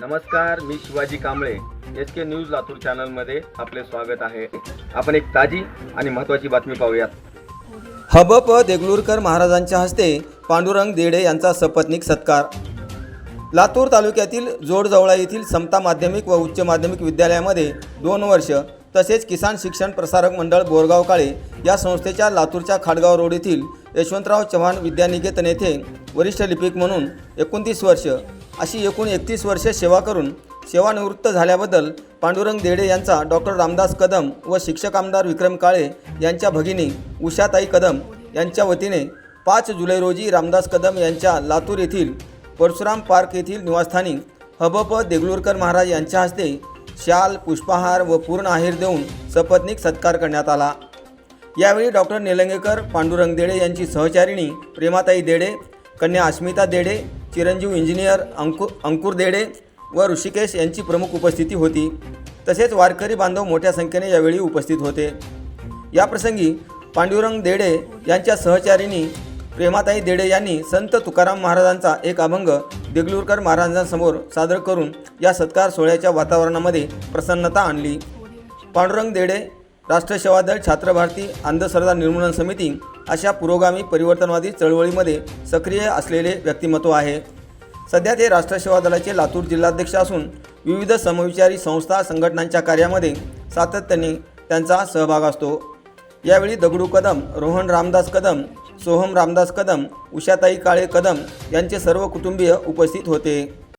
नमस्कार मी Shivaji Kamble. H K news Latur चॅनलमध्ये आपले स्वागत आहे. आपण एक ताजी आणि महत्त्वाची बातमी पाहूयात. हबप देगलूरकर महाराजांच्या हस्ते पांडुरंग देडे यांचा सपत्नीक सत्कार. लातूर तालुक्यातील जोडजवळा येथील समता माध्यमिक व उच्च माध्यमिक विद्यालयामध्ये दोन वर्ष तसेच किसान शिक्षण प्रसारक मंडळ बोरगाव काळे या संस्थेच्या लातूरच्या खाडगाव रोड येथील यशवंतराव चव्हाण विद्यानिकेतन येथे वरिष्ठ लिपिक म्हणून एकोणतीस वर्ष अशी एकूण एकतीस वर्षे सेवा करून सेवानिवृत्त झाल्याबद्दल पांडुरंग देडे यांचा डॉक्टर रामदास कदम व शिक्षक आमदार विक्रम काळे यांच्या भगिनी उषाताई कदम यांच्या वतीने पाच जुलै रोजी रामदास कदम यांच्या लातूर येथील परशुराम पार्क येथील निवासस्थानी हबप देगलूरकर महाराज यांच्या हस्ते शाल पुष्पहार व पूर्ण आहेर देऊन सपत्नीक सत्कार करण्यात आला. यावेळी डॉक्टर निलंगेकर पांडुरंग देडे यांची सहचारिणी प्रेमाताई देडे कन्या अस्मिता देडे चिरंजीव इंजिनियर अंकु अंकुर देडे व ऋषिकेश यांची प्रमुख उपस्थिती होती. तसेच वारकरी बांधव मोठ्या संख्येने यावेळी उपस्थित होते. याप्रसंगी पांडुरंग देडे यांच्या सहचारिणी प्रेमाताई देडे यांनी संत तुकाराम महाराजांचा एक अभंग देगलूरकर महाराजांसमोर सादर करून या सत्कार सोहळ्याच्या वातावरणामध्ये प्रसन्नता आणली. पांडुरंग देडे राष्ट्रसेवादल छात्रभारती अंधश्रद्धा निर्मूलन समिती अशा पुरोगामी परिवर्तनवादी चळवळीमध्ये सक्रिय असलेले व्यक्तिमत्व आहे. सध्या ते राष्ट्रसेवा दलाचे लातूर जिल्हाध्यक्ष असून विविध समविचारी संस्था संघटनांच्या कार्यामध्ये सातत्याने त्यांचा सहभाग असतो. यावेळी दगडू कदम रोहन रामदास कदम सोहम रामदास कदम उषाताई काळे कदम यांचे सर्व कुटुंबीय उपस्थित होते.